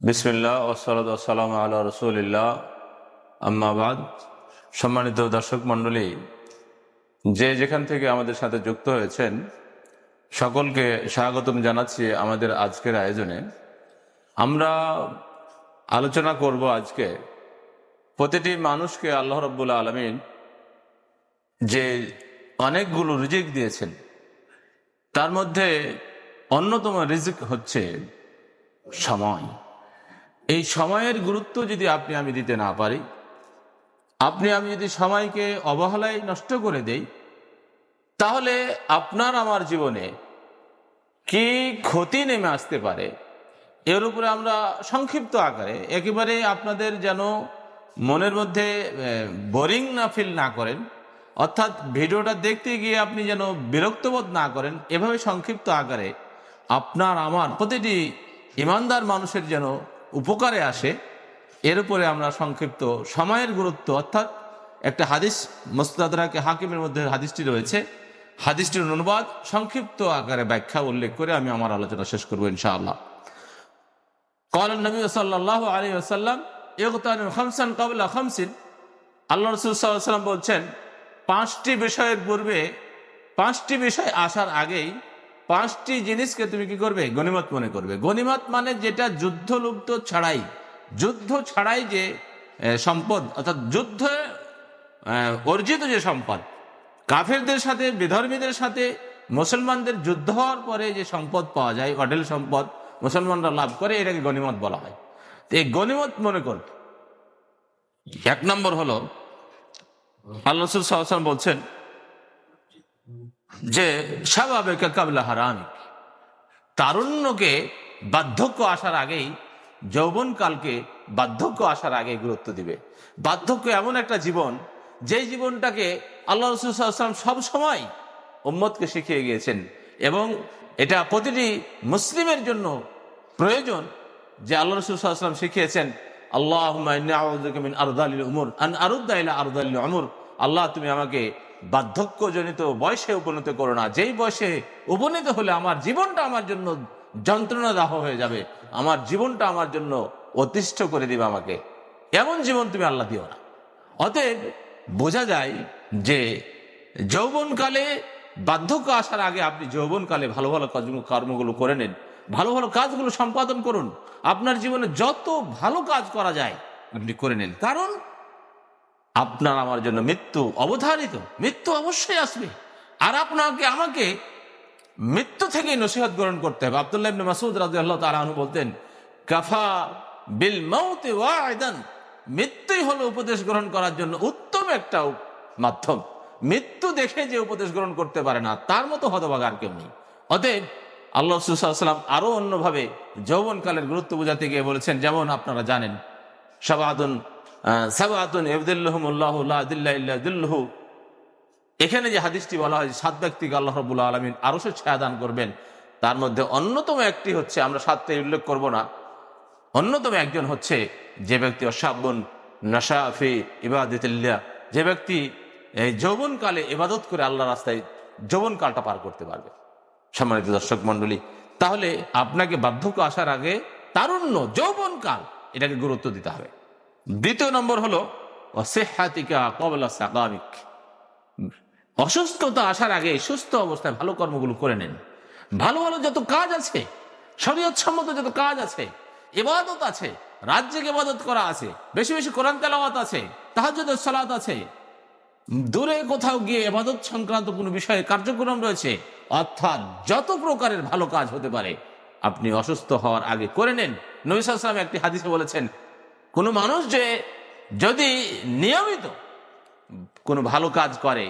বিসমিল্লাহ ওসলাত আসসালাম আল্লাহ রসুলিল্লাহ। আম্মাবাদ সম্মানিত দর্শক মণ্ডলী, যে যেখান থেকে আমাদের সাথে যুক্ত হয়েছেন, সকলকে স্বাগতম জানাচ্ছি আমাদের আজকের আয়োজনে। আমরা আলোচনা করব আজকে প্রতিটি মানুষকে আল্লাহ রব্বুল্লা আলমিন যে অনেকগুলো রিজিক দিয়েছেন, তার মধ্যে অন্যতম রিজিক হচ্ছে সময়। এই সময়ের গুরুত্ব যদি আপনি আমি দিতে না পারি, আপনি আমি যদি সময়কে অবহেলায় নষ্ট করে দেই, তাহলে আপনার আমার জীবনে কি ক্ষতি নেমে আসতে পারে? এর উপরে আমরা সংক্ষিপ্ত আকারে একেবারে আপনাদের যেন মনের মধ্যে বোরিং না ফিল না করেন, অর্থাৎ ভিডিওটা দেখতে গিয়ে আপনি যেন বিরক্তবোধ না করেন, এভাবে সংক্ষিপ্ত আকারে আপনার, আমার প্রতিটি ইমানদার মানুষের যেন উপকারে আসে এর উপরে আমরা সংক্ষিপ্ত সময়ের গুরুত্ব অর্থাৎ একটা হাদিস মোস্তাদাকে হাকিমের মধ্যে হাদিসটি রয়েছে হাদিসটির অনুবাদ সংক্ষিপ্ত আকারে ব্যাখ্যা উল্লেখ করে আমি আমার আলোচনা শেষ করবো ইনশাআল্লাহ قال النبي صلى الله عليه وسلم اغتنم خمسا قبل خمس আল্লাহ রসুল সাল্লাম বলছেন পাঁচটি বিষয়ের পূর্বে পাঁচটি বিষয় আসার আগেই পাঁচটি জিনিসকে তুমি কি করবে? গণিমত মনে করবে। গণিমত মানে যেটা যুদ্ধ লুপ্ত ছাড়াই। যুদ্ধ ছাড়াই যে সম্পদ, অর্থাৎ যুদ্ধ অর্জিত যে সম্পদ, কাফেরদের সাথে, বিধর্মীদের সাথে, মুসলমানদের যুদ্ধ হওয়ার পরে যে সম্পদ পাওয়া যায় অডেল সম্পদ, মুসলমানরা লাভ করে, এটাকে গণিমত বলা হয়। তো এই গণিমত মনে করবে এক নম্বর হলো, আল্লাহ বলছেন যে স্বাভাবিক কাবলা হারামিক। তারুণ্যকে বার্ধক্য আসার আগেই, যৌবনকালকে বার্ধক্য আসার আগে গুরুত্ব দিবে। বার্ধক্য এমন একটা জীবন যে জীবনটাকে আল্লাহ রসুলাম সব সময় উম্মতকে শিখিয়ে গিয়েছেন এবং এটা প্রতিটি মুসলিমের জন্য প্রয়োজন যে আল্লাহ রসুলাম শিখিয়েছেন আল্লাহ উমর আরুদ্দাইলা আল্লাহ তুমি আমাকে বার্ধক্যজনিত বয়সে উপনীত করো না। যেই বয়সে উপনীত হলে আমার জীবনটা আমার জন্য যন্ত্রণা দাহ হয়ে যাবে। আমার জীবনটা আমার জন্য অতিষ্ঠ করে দিবে আমাকে। এমন জীবন তুমি আল্লাহ দিও না। অতএব বোঝা যায় যে যৌবনকালে বার্ধক্য আসার আগে আপনি যৌবনকালে ভালো ভালো কর্মগুলো করে নেন। ভালো ভালো কাজগুলো সম্পাদন করুন। আপনার জীবনে যত ভালো কাজ করা যায় আপনি করে নেন। কারণ আপনার আমার জন্য মৃত্যু অবধারিত, মৃত্যু অবশ্যই আসবে। আর আপনাকে, আমাকে মৃত্যু থেকে নসিহত গ্রহণ করতে হবে। আবদুল্লাহ ইবনে মাসুদ রাদিয়াল্লাহু তাআলা আনহু বলতেন, কাফা বিল মাউতি ওয়াইদান মৃত্যুই হলো উপদেশ গ্রহণ করার জন্য উত্তম একটা মাধ্যম। মৃত্যু দেখে যে উপদেশ গ্রহণ করতে পারে না, তার মতো হতভাগ আর কেউ নেই। অতএব আল্লাহ সাল্লাম আরও অন্যভাবে যৌবনকালের গুরুত্ব বোঝাতে গিয়ে বলেছেন, যেমন আপনারা জানেন সাবাদুন এখানে যে হাদিসটি বলা হয়, সাত ব্যক্তিকে আল্লাহ রবুল্লা আলমিন আরও সে ছায়া দান করবেন, তার মধ্যে অন্যতম একটি হচ্ছে, আমরা সাতটাই উল্লেখ করব না, অন্যতম একজন হচ্ছে যে ব্যক্তি অসাবন নশাফি ইবাদিল্লা যে ব্যক্তি যৌবনকালে ইবাদত করে আল্লাহ রাস্তায় যৌবনকালটা পার করতে পারবে। সম্মানিত দর্শক মন্ডলী তাহলে আপনাকে বার্ধক্য আসার আগে তারুণ্য, যৌবনকাল, এটাকে গুরুত্ব দিতে হবে। দ্বিতীয় নম্বর হলো অসেহাতিকা কবলা সাকামিক অসুস্থতা আসার আগে সুস্থ অবস্থায় ভালো কর্মগুলো করে নেন। ভালো ভালো যত কাজ আছে শরীয়সম্মত যত কাজ আছে এবাদত আছে রাজ্যে ইবাদত করা আছে, বেশি বেশি কোরআন তেলাওয়াত আছে তাহাজুদের সালাত আছে, দূরে কোথাও গিয়ে এবাদত সংক্রান্ত কোনো বিষয়ে কার্যক্রম রয়েছে, অর্থাৎ যত প্রকারের ভালো কাজ হতে পারে, আপনি অসুস্থ হওয়ার আগে করে নেন। নবিসাম একটি হাদিসে বলেছেন কোনো মানুষ যে যদি নিয়মিত কোনো ভালো কাজ করে,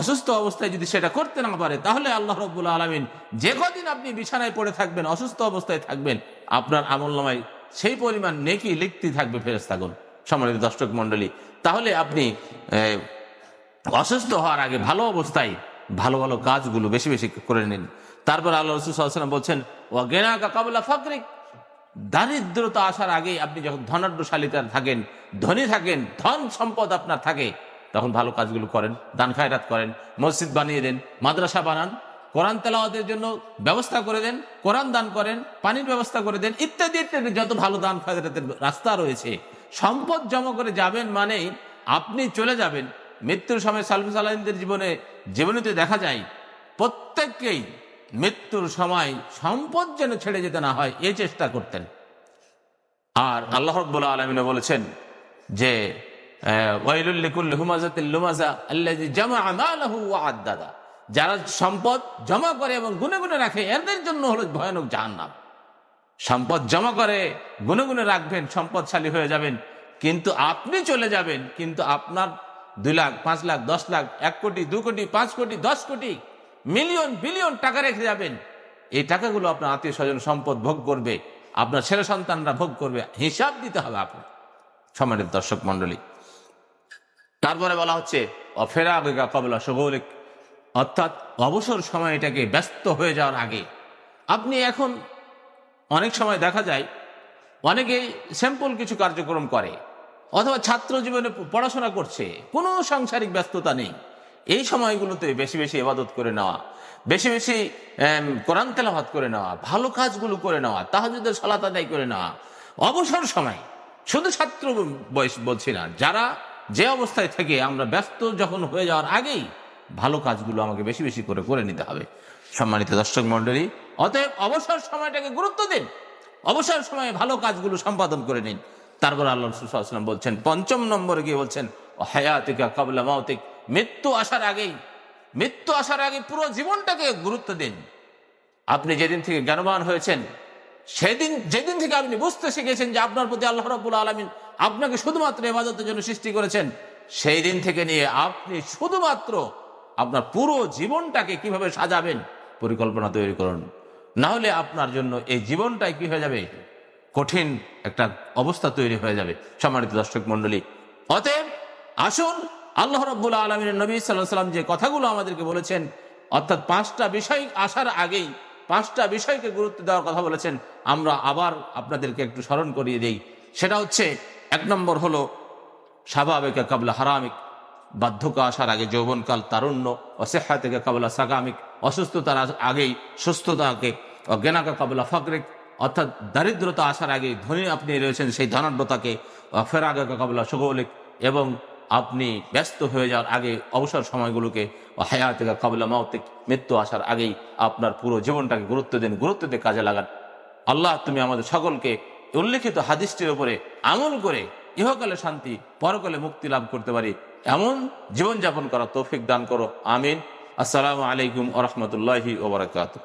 অসুস্থ অবস্থায় যদি সেটা করতে না পারে, তাহলে আল্লাহ রব্বুল আলমিন যে কদিন আপনি বিছানায় পড়ে থাকবেন, অসুস্থ অবস্থায় থাকবেন, আপনার আমল নামায় সেই পরিমাণ নেকি লিখতে থাকবে ফেরত থাকুন সম্মানিত দর্শক মন্ডলী তাহলে আপনি অসুস্থ হওয়ার আগে ভালো অবস্থায় ভালো ভালো কাজগুলো বেশি বেশি করে নিন। তারপর আল্লাহ রসুলাম বলছেন ও গেনা কাবলা ফাকরিক। দারিদ্রতা আসার আগে আপনি যখন ধনাঢ্যশালিতার থাকেন, ধনী থাকেন, ধন সম্পদ আপনার থাকে, তখন ভালো কাজগুলো করেন, দান খায়রাত করেন, মসজিদ বানিয়ে দেন, মাদ্রাসা বানান, কোরআন তেলাওয়াতের জন্য ব্যবস্থা করে দেন, কোরআন দান করেন, পানির ব্যবস্থা করে দেন, ইত্যাদি ইত্যাদি, যত ভালো দান খায়রাতের রাস্তা রয়েছে। সম্পদ জমা করে যাবেন মানেই আপনি চলে যাবেন। মৃত্যুর সময় সালফি সালাহিনদের জীবনে, জীবনীতে দেখা যায়, প্রত্যেককেই মৃত্যুর সময় সম্পদ যেন ছেড়ে যেতে না হয় এই চেষ্টা করতেন। আর আল্লাহ রব্বুল আলমিনে বলেছেন যে যারা সম্পদ জমা করে এবং গুনে গুনে রাখে, এদের জন্য হলো ভয়ানক জাহান্নাম। সম্পদ জমা করে, গুনে গুনে রাখবেন, সম্পদশালী হয়ে যাবেন। কিন্তু আপনি চলে যাবেন, কিন্তু আপনার দুই লাখ, পাঁচ লাখ, দশ লাখ, এক কোটি, দু কোটি, পাঁচ কোটি, দশ কোটি মিলিয়ন, বিলিয়ন টাকা রেখে যাবেন। এই টাকাগুলো আপনার আত্মীয় স্বজন সম্পদ ভোগ করবে, আপনার ছেলে সন্তানরা ভোগ করবে, হিসাব দিতে হবে আপনার। সম্মানিত দর্শক মন্ডলী তারপরে বলা হচ্ছে, অফেরা আগেগা কবলা সগৌলিক, অর্থাৎ অবসর সময় এটাকে ব্যস্ত হয়ে যাওয়ার আগে। আপনি এখন অনেক সময় দেখা যায়, অনেকেই স্যাম্পল কিছু কার্যক্রম করে, অথবা ছাত্র জীবনে পড়াশোনা করছে, কোনো সাংসারিক ব্যস্ততা নেই। এই সময়গুলোতে বেশি বেশি ইবাদত করে নেওয়া, বেশি বেশি কোরআন তেলাভাত করে নেওয়া, ভালো কাজগুলো করে নেওয়া, তাহাজুদের সালাত আদায় করে নেওয়া, অবসর সময়। শুধু ছাত্র বয়স বলছি না, যারা যে অবস্থায় থেকে, আমরা ব্যস্ত যখন হয়ে যাওয়ার আগেই ভালো কাজগুলো আমাকে বেশি বেশি করে করে নিতে হবে। সম্মানিত দর্শক মন্ডলী অতএব অবসর সময়টাকে গুরুত্ব দিন। অবসর সময়ে ভালো কাজগুলো সম্পাদন করে নিন। তারপর আল্লাহ রসুলাম বলছেন, পঞ্চম নম্বরে গিয়ে বলছেন হায়াতিকা কাবলা মাওতিক মৃত্যু আসার আগেই, মৃত্যু আসার আগে পুরো জীবনটাকে গুরুত্ব দিন। আপনি যেদিন থেকে জ্ঞানবান হয়েছেন, সেদিন, যেদিন থেকে আপনি বুঝতে শিখেছেন যে আপনার প্রতি আল্লাহ রাবুল আলমিন আপনাকে শুধুমাত্র এবাদতের জন্য সৃষ্টি করেছেন, সেই দিন থেকে নিয়ে আপনি শুধুমাত্র আপনার পুরো জীবনটাকে কীভাবে সাজাবেন, পরিকল্পনা তৈরি করুন। না হলে আপনার জন্য এই জীবনটাই কি হয়ে যাবে? কঠিন একটা অবস্থা তৈরি হয়ে যাবে। সম্মানিত দর্শক মন্ডলী অতএব আসুন আল্লাহ রব্বুল আলমিনের নবী সাল্লাহ সাল্লাম যে কথাগুলো আমাদেরকে বলেছেন, অর্থাৎ পাঁচটা বিষয় আসার আগেই, পাঁচটা বিষয়কে গুরুত্ব দেওয়ার কথা বলেছেন, আমরা আবার আপনাদেরকে একটু স্মরণ করিয়ে দেই। সেটা হচ্ছে, এক নম্বর হলো, স্বাভাবিক কাবলা হারামিক, বার্ধক্য আসার আগে যৌবনকাল তারুণ্য অসেহা থেকে কাবলা সাগামিক, অসুস্থতার আগেই সুস্থতাকে অজ্ঞানাকা কাবলা ফকরিক, অর্থাৎ দারিদ্রতা আসার আগে ধনী আপনি রয়েছেন সেই ধনাঢ্যতাকে ফেরাগা কাবলা সুগৌলিক, এবং আপনি ব্যস্ত হয়ে যাওয়ার আগে অবসর সময়গুলোকে হায়াতিকা কাবলা মাওতিক মৃত্যু আসার আগেই আপনার পুরো জীবনটাকে গুরুত্ব দিন, গুরুত্ব দিয়ে কাজে লাগান। আল্লাহ তুমি আমাদের সকলকে উল্লেখিত হাদিসটির উপরে আমল করে ইহকালে শান্তি, পরকালে মুক্তি লাভ করতে পারি। এমন জীবনযাপন করা তৌফিক দান করো। আমিন। আসসালামু আলাইকুম আ রহমতুল্লাহি ওবরাকাত